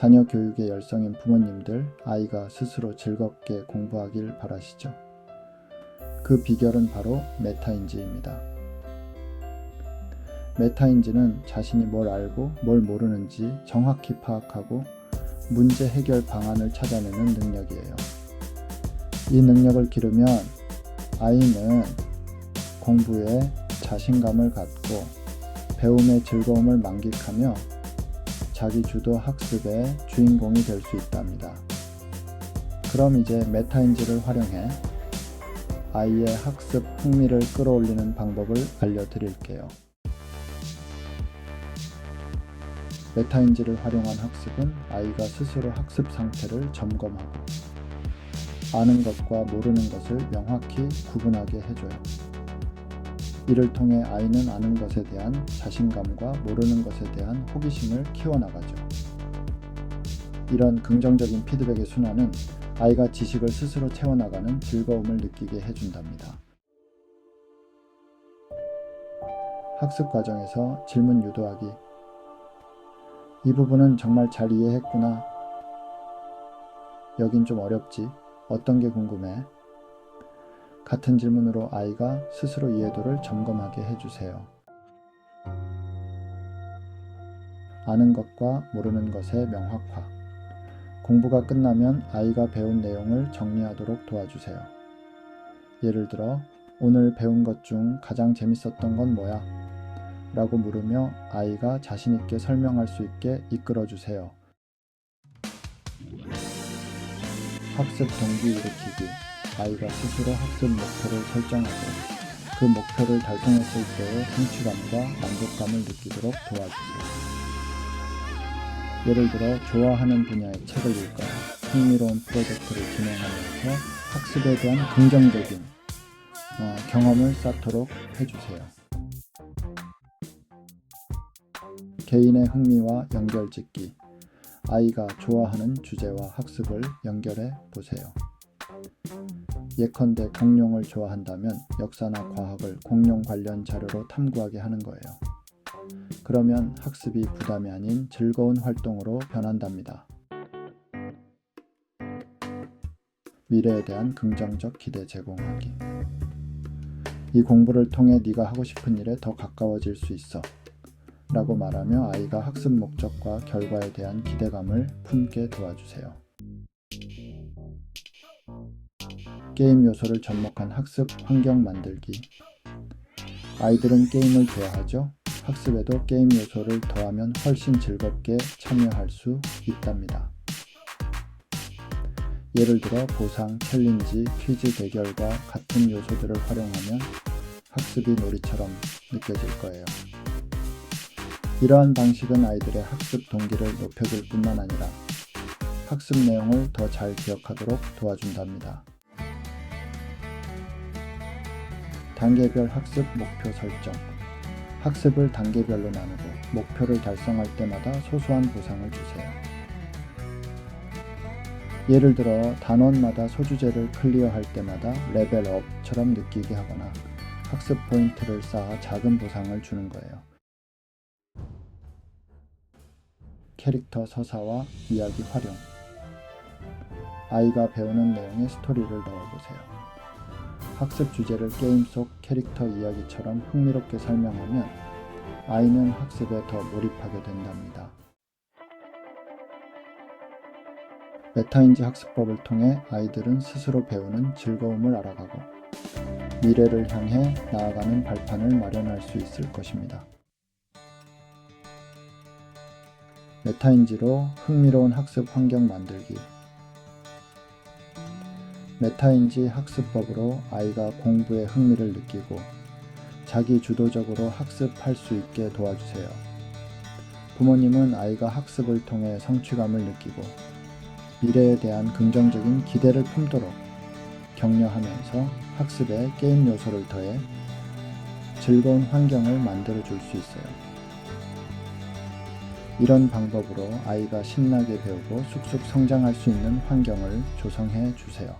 자녀 교육에 열성인 부모님들, 아이가 스스로 즐겁게 공부하길 바라시죠. 그 비결은 바로 메타인지입니다. 메타인지는 자신이 뭘 알고 뭘 모르는지 정확히 파악하고 문제 해결 방안을 찾아내는 능력이에요. 이 능력을 기르면 아이는 공부에 자신감을 갖고 배움의 즐거움을 만끽하며 자기 주도 학습의 주인공이 될 수 있답니다. 그럼 이제 메타인지를 활용해 아이의 학습 흥미를 끌어올리는 방법을 알려드릴게요. 메타인지를 활용한 학습은 아이가 스스로 학습 상태를 점검하고 아는 것과 모르는 것을 명확히 구분하게 해줘요. 이를 통해 아이는 아는 것에 대한 자신감과 모르는 것에 대한 호기심을 키워나가죠. 이런 긍정적인 피드백의 순환은 아이가 지식을 스스로 채워나가는 즐거움을 느끼게 해준답니다. 학습 과정에서 질문 유도하기. 이 부분은 정말 잘 이해했구나. 여긴 좀 어렵지. 어떤 게 궁금해? 같은 질문으로 아이가 스스로 이해도를 점검하게 해주세요. 아는 것과 모르는 것의 명확화. 공부가 끝나면 아이가 배운 내용을 정리하도록 도와주세요. 예를 들어, 오늘 배운 것 중 가장 재밌었던 건 뭐야? 라고 물으며 아이가 자신있게 설명할 수 있게 이끌어 주세요. 학습 동기 일으키기. 아이가 스스로 학습 목표를 설정하고 그 목표를 달성했을 때의 성취감과 만족감을 느끼도록 도와주세요. 예를 들어 좋아하는 분야의 책을 읽거나 흥미로운 프로젝트를 진행하면서 학습에 대한 긍정적인 어, 경험을 쌓도록 해주세요. 개인의 흥미와 연결짓기 아이가 좋아하는 주제와 학습을 연결해 보세요. 예컨대 공룡을 좋아한다면 역사나 과학을 공룡 관련 자료로 탐구하게 하는 거예요. 그러면 학습이 부담이 아닌 즐거운 활동으로 변한답니다. 미래에 대한 긍정적 기대 제공하기. 이 공부를 통해 네가 하고 싶은 일에 더 가까워질 수 있어. 라고 말하며 아이가 학습 목적과 결과에 대한 기대감을 품게 도와주세요. 게임 요소를 접목한 학습 환경 만들기. 아이들은 게임을 좋아하죠? 학습에도 게임 요소를 더하면 훨씬 즐겁게 참여할 수 있답니다. 예를 들어 보상, 챌린지, 퀴즈 대결과 같은 요소들을 활용하면 학습이 놀이처럼 느껴질 거예요. 이러한 방식은 아이들의 학습 동기를 높여줄 뿐만 아니라 학습 내용을 더 잘 기억하도록 도와준답니다. 단계별 학습 목표 설정. 학습을 단계별로 나누고 목표를 달성할 때마다 소소한 보상을 주세요. 예를 들어 단원마다 소주제를 클리어할 때마다 레벨업처럼 느끼게 하거나 학습 포인트를 쌓아 작은 보상을 주는 거예요. 캐릭터 서사와 이야기 활용. 아이가 배우는 내용에 스토리를 넣어보세요. 학습 주제를 게임 속 캐릭터 이야기처럼 흥미롭게 설명하면 아이는 학습에 더 몰입하게 된답니다. 메타인지 학습법을 통해 아이들은 스스로 배우는 즐거움을 알아가고 미래를 향해 나아가는 발판을 마련할 수 있을 것입니다. 메타인지로 흥미로운 학습 환경 만들기. 메타인지 학습법으로 아이가 공부에 흥미를 느끼고 자기 주도적으로 학습할 수 있게 도와주세요. 부모님은 아이가 학습을 통해 성취감을 느끼고 미래에 대한 긍정적인 기대를 품도록 격려하면서 학습에 게임 요소를 더해 즐거운 환경을 만들어 줄 수 있어요. 이런 방법으로 아이가 신나게 배우고 쑥쑥 성장할 수 있는 환경을 조성해 주세요.